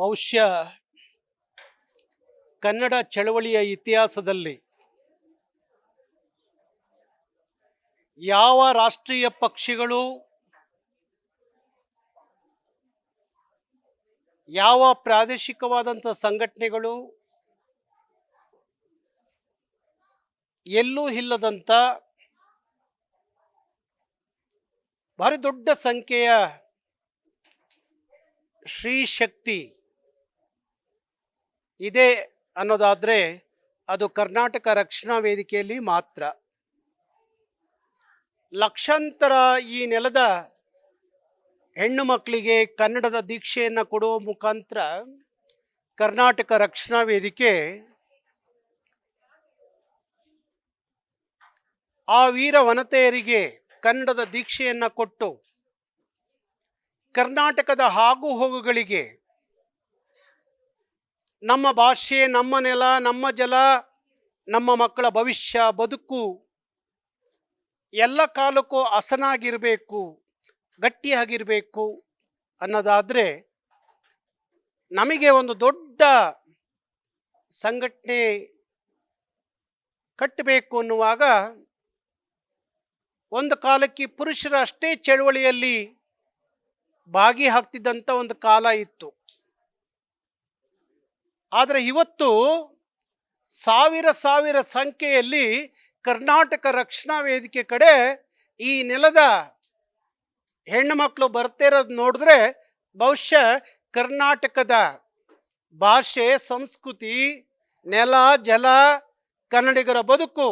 ಬಹುಶಃ ಕನ್ನಡ ಚಳವಳಿಯ ಇತಿಹಾಸದಲ್ಲಿ ಯಾವ ರಾಷ್ಟ್ರೀಯ ಪಕ್ಷಿಗಳು, ಯಾವ ಪ್ರಾದೇಶಿಕವಾದಂಥ ಸಂಘಟನೆಗಳು, ಎಲ್ಲೂ ಇಲ್ಲದಂಥ ಭಾರಿ ದೊಡ್ಡ ಸಂಖ್ಯೆಯ ಶ್ರೀ ಶಕ್ತಿ ಇದೆ ಅನ್ನೋದಾದರೆ ಅದು ಕರ್ನಾಟಕ ರಕ್ಷಣಾ ವೇದಿಕೆಯಲ್ಲಿ ಮಾತ್ರ. ಲಕ್ಷಾಂತರ ಈ ನೆಲದ ಹೆಣ್ಣು ಮಕ್ಕಳಿಗೆ ಕನ್ನಡದ ದೀಕ್ಷೆಯನ್ನು ಕೊಡುವ ಮುಖಾಂತರ ಕರ್ನಾಟಕ ರಕ್ಷಣಾ ವೇದಿಕೆ ಆ ವೀರ ವನತೆಯರಿಗೆ ಕನ್ನಡದ ದೀಕ್ಷೆಯನ್ನು ಕೊಟ್ಟು ಕರ್ನಾಟಕದ ಹಾಗು ಹೋಗುಗಳಿಗೆ ನಮ್ಮ ಭಾಷೆ, ನಮ್ಮ ನೆಲ, ನಮ್ಮ ಜಲ, ನಮ್ಮ ಮಕ್ಕಳ ಭವಿಷ್ಯ, ಬದುಕು ಎಲ್ಲ ಕಾಲಕ್ಕೂ ಹಸನಾಗಿರಬೇಕು, ಗಟ್ಟಿಯಾಗಿರಬೇಕು ಅನ್ನೋದಾದರೆ ನಮಗೆ ಒಂದು ದೊಡ್ಡ ಸಂಘಟನೆ ಕಟ್ಟಬೇಕು ಅನ್ನುವಾಗ ಒಂದು ಕಾಲಕ್ಕೆ ಪುರುಷರ ಅಷ್ಟೇ ಚಳುವಳಿಯಲ್ಲಿ ಭಾಗಿ ಹಾಕ್ತಿದ್ದಂಥ ಒಂದು ಕಾಲ ಇತ್ತು. ಆದರೆ ಇವತ್ತು ಸಾವಿರ ಸಾವಿರ ಸಂಖ್ಯೆಯಲ್ಲಿ ಕರ್ನಾಟಕ ರಕ್ಷಣಾ ವೇದಿಕೆ ಕಡೆ ಈ ನೆಲದ ಹೆಣ್ಣು ಮಕ್ಕಳು ಬರ್ತಿರೋದು ನೋಡಿದ್ರೆ ಬಹುಶಃ ಕರ್ನಾಟಕದ ಭಾಷೆ, ಸಂಸ್ಕೃತಿ, ನೆಲ, ಜಲ, ಕನ್ನಡಿಗರ ಬದುಕು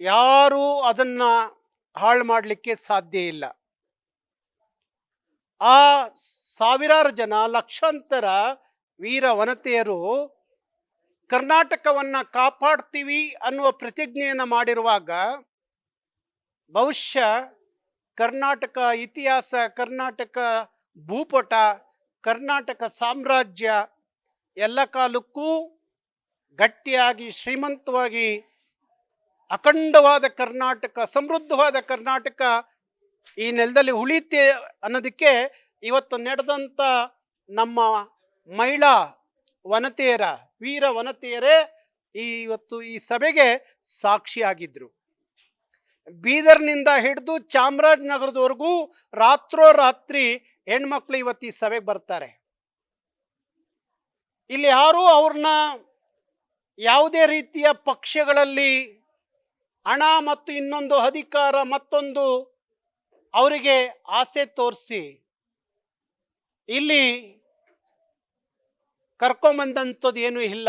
ಯಾರೂ ಅದನ್ನ ಹಾಳು ಮಾಡಲಿಕ್ಕೆ ಸಾಧ್ಯ ಇಲ್ಲ. ಆ ಸಾವಿರಾರು ಜನ ಲಕ್ಷಾಂತರ ವೀರ ವನತೆಯರು ಕರ್ನಾಟಕವನ್ನು ಕಾಪಾಡ್ತೀವಿ ಅನ್ನುವ ಪ್ರತಿಜ್ಞೆಯನ್ನು ಮಾಡಿರುವಾಗ ಬಹುಶಃ ಕರ್ನಾಟಕ ಇತಿಹಾಸ, ಕರ್ನಾಟಕ ಭೂಪಟ, ಕರ್ನಾಟಕ ಸಾಮ್ರಾಜ್ಯ ಎಲ್ಲ ಕಾಲಕ್ಕೂ ಗಟ್ಟಿಯಾಗಿ, ಶ್ರೀಮಂತವಾಗಿ, ಅಖಂಡವಾದ ಕರ್ನಾಟಕ, ಸಮೃದ್ಧವಾದ ಕರ್ನಾಟಕ ಈ ನೆಲದಲ್ಲಿ ಉಳಿತೆ ಅನ್ನೋದಕ್ಕೆ ಇವತ್ತು ನಡೆದಂಥ ನಮ್ಮ ಮಹಿಳಾ ವನತೆಯರ, ವೀರ ವನತೆಯರೇ ಈ ಇವತ್ತು ಈ ಸಭೆಗೆ ಸಾಕ್ಷಿಯಾಗಿದ್ದರು ಬೀದರ್ನಿಂದ ಹಿಡಿದು ಚಾಮರಾಜನಗರದವರೆಗೂ ರಾತ್ರೋರಾತ್ರಿ ಹೆಣ್ಮಕ್ಳು ಇವತ್ತು ಈ ಸಭೆಗೆ ಬರ್ತಾರೆ. ಇಲ್ಲಿ ಯಾರು ಅವ್ರನ್ನ ಯಾವುದೇ ರೀತಿಯ ಪಕ್ಷಗಳಲ್ಲಿ ಹಣ ಮತ್ತು ಇನ್ನೊಂದು ಅಧಿಕಾರ ಮತ್ತೊಂದು ಅವರಿಗೆ ಆಸೆ ತೋರಿಸಿ ಇಲ್ಲಿ ಕರ್ಕೊಂಬಂದಂಥದ್ದು ಏನೂ ಇಲ್ಲ.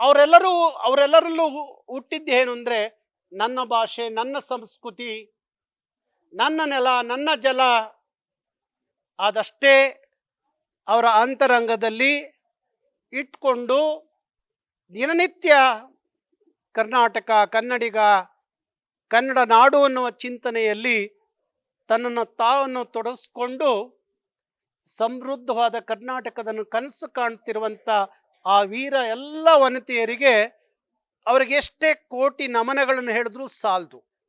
ಅವರೆಲ್ಲರೂ, ಅವರೆಲ್ಲರಲ್ಲೂ ಹುಟ್ಟಿದ್ದು ಏನು ಅಂದರೆ ನನ್ನ ಭಾಷೆ, ನನ್ನ ಸಂಸ್ಕೃತಿ, ನನ್ನ ನೆಲ, ನನ್ನ ಜಲ ಅದಷ್ಟೇ ಅವರ ಅಂತರಂಗದಲ್ಲಿ ಇಟ್ಕೊಂಡು ದಿನನಿತ್ಯ ಕರ್ನಾಟಕ, ಕನ್ನಡಿಗ, ಕನ್ನಡ ನಾಡು ಅನ್ನುವ ಚಿಂತನೆಯಲ್ಲಿ ತನ್ನನ್ನು ತಾವನ್ನು ತೊಡಗಿಸ್ಕೊಂಡು ಸಮೃದ್ಧವಾದ ಕರ್ನಾಟಕದನ್ನು ಕನಸು ಕಾಣ್ತಿರುವಂಥ ಆ ವೀರ ಎಲ್ಲ ವನಿತೆಯರಿಗೆ ಅವರಿಗೆ ಎಷ್ಟೇ ಕೋಟಿ ನಮನಗಳನ್ನು ಹೇಳಿದ್ರೂ ಸಾಲದು.